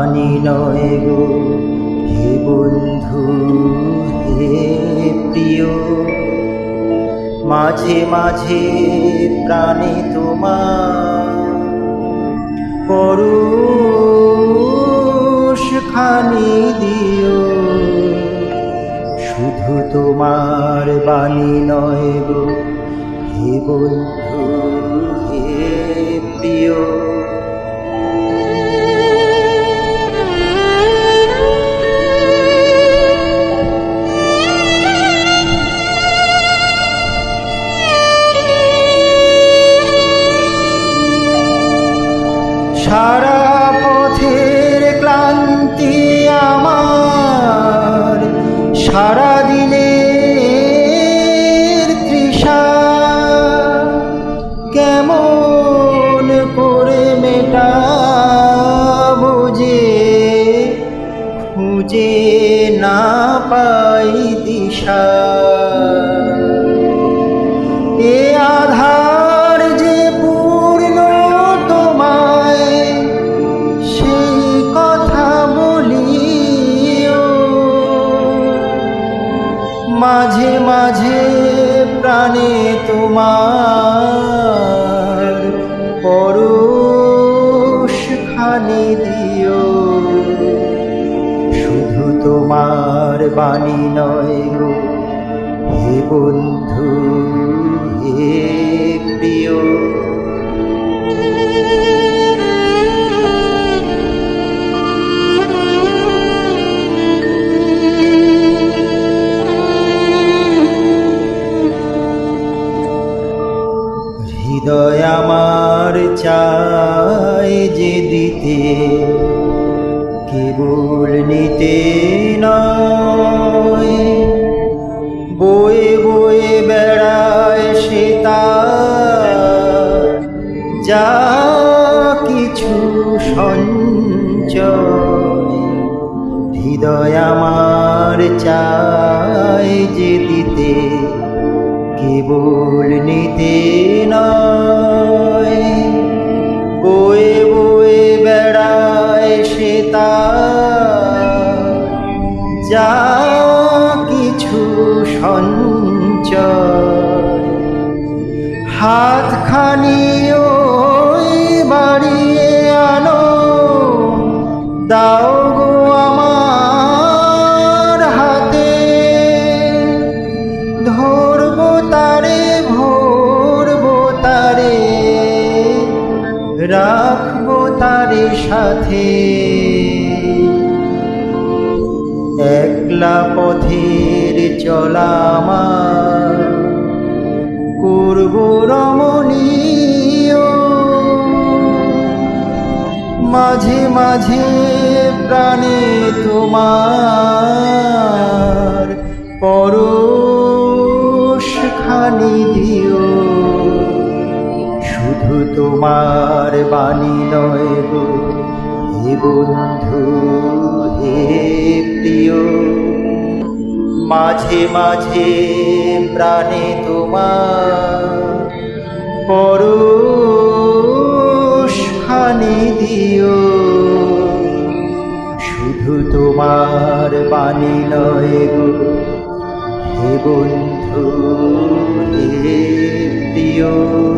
জানি নয় গো, হে বন্ধু, হে প্রিয়। মাঝে মাঝে প্রাণে তোমার খানি দিও। শুধু তোমার বাণী নয় গো, হে বন্ধু, হে প্রিয়। সারা পথের ক্লান্তি আমার সারা দিনের তৃষা কেমন করে মেটাবো যে খুঁজে না পাই দিশা? প্রাণে তোমার পরশ খানি দিও। শুধু তোমার বাণী নয় গো হে বন্ধু। হৃদয় আমার চাই যে দিতে। কেবল নিতে নয়, বয়ে বয়ে বেড়ায় সে যা কিছু সঞ্চয়, হৃদয় আমার চাই যে দিতে। কেবল নিতে নয়। বয়ে বয়ে বেড়ায় সে যা কিছু সঞ্চয়। হাতখানি ওই বাড়িয়ে আনো। দাও রাখব তারে সাথে। একলা পথের চলা আমার করব রমণীয়। মাঝে মাঝে প্রাণে তোমার শুধু তোমার বাণী নয় গো, হে বন্ধু, হে প্রিয়। মাঝে মাঝে প্রাণে তোমার খানি দিও। শুধু তোমার বাণী নয় গো, হে বন্ধু, হে প্রিয়।